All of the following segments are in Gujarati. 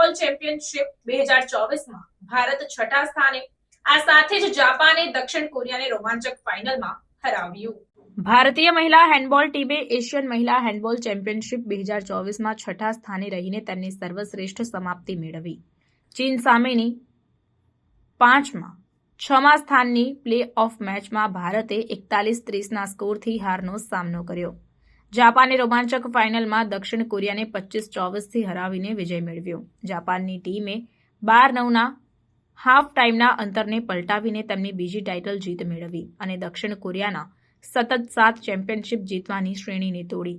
હેન્ડબોલ ચેમ્પિયનશિપ બે હજાર ચોવીસમાં ભારત છઠ્ઠા સ્થાને, આ સાથે જ જાપાને દક્ષિણ કોરિયાને રોમાંચક ફાઇનલમાં હરાવ્યું. ભારતીય મહિલા હેન્ડબોલ ટીમે એશિયન મહિલા હેન્ડબોલ ચેમ્પિયનશિપ બે હજાર ચોવીસમાં છઠ્ઠા સ્થાને રહીને તેમની સર્વશ્રેષ્ઠ સમાપ્તિ મેળવી. ચીન સામેની પાંચમાં, છમા સ્થાનની પ્લે ઓફ મેચમાં ભારતે એકતાલીસ ત્રીસના સ્કોરથી હારનો સામનો કર્યો. જાપાને રોમાંચક ફાઇનલમાં દક્ષિણ કોરિયાને પચીસ ચોવીસથી હરાવીને વિજય મેળવ્યો. જાપાનની ટીમે બાર નવના હાફ ટાઈમના અંતરને પલટાવીને તેમની બીજી ટાઇટલ જીત મેળવી અને દક્ષિણ કોરિયાના સતત સાત ચેમ્પિયનશિપ જીતવાની શ્રેણીને તોડી.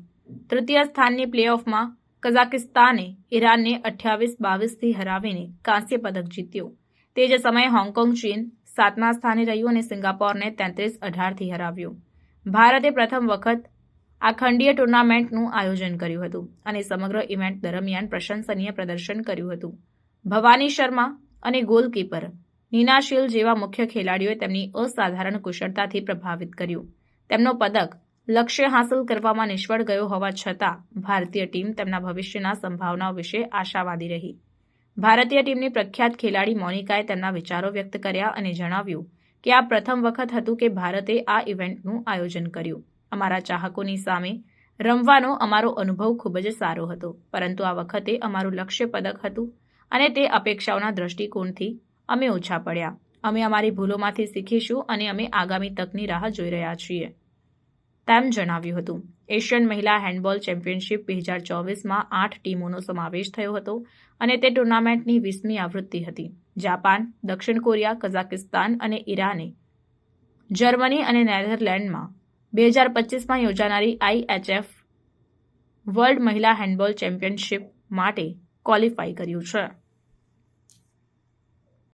તૃતીય સ્થાનની પ્લેઓફમાં કઝાકિસ્તાને ઈરાનને અઠ્યાવીસ બાવીસથી હરાવીને કાંસ્ય પદક જીત્યો. તે જ સમયે હોંગકોંગ ચીન સાતમા સ્થાને રહ્યું અને સિંગાપોરને તેત્રીસ અઢારથી હરાવ્યું. ભારતે પ્રથમ વખત આ ખંડીય ટુર્નામેન્ટનું આયોજન કર્યું હતું અને સમગ્ર ઇવેન્ટ દરમિયાન પ્રશંસનીય પ્રદર્શન કર્યું હતું. ભવાની શર્મા અને ગોલકીપર નીનાશીલ જેવા મુખ્ય ખેલાડીઓએ તેમની અસાધારણ કુશળતાથી પ્રભાવિત કર્યું. તેમનો પદક લક્ષ્ય હાંસલ કરવામાં નિષ્ફળ ગયો હોવા છતાં ભારતીય ટીમ તેમના ભવિષ્યના સંભાવનાઓ વિશે આશાવાદી રહી. ભારતીય ટીમની પ્રખ્યાત ખેલાડી મોનિકાએ તેમના વિચારો વ્યક્ત કર્યા અને જણાવ્યું કે આ પ્રથમ વખત હતું કે ભારતે આ ઇવેન્ટનું આયોજન કર્યું. અમારા ચાહકોની સામે રમવાનો અમારો અનુભવ ખૂબ જ સારો હતો. પરંતુ આ વખતે અમારું લક્ષ્ય પદક હતું અને તે અપેક્ષાઓના દૃષ્ટિકોણથી અમે ઓછા પડ્યા. અમે અમારી ભૂલોમાંથી શીખીશું અને અમે આગામી તકની રાહ જોઈ રહ્યા છીએ. તેમ જણાવ્યું હતું. એશિયન મહિલા હેન્ડબોલ ચેમ્પિયનશિપ બે હજાર ચોવીસમાં આઠ ટીમોનો સમાવેશ થયો હતો અને તે ટુર્નામેન્ટની વીસમી આવૃત્તિ હતી. જાપાન, દક્ષિણ કોરિયા, કઝાકિસ્તાન અને ઈરાને, જર્મની અને નેધરલેન્ડમાં બે હજાર પચીસમાં યોજાનારી આઈએચએફ વર્લ્ડ મહિલા હેન્ડબોલ ચેમ્પિયનશિપ માટે ક્વોલિફાય કર્યું છે.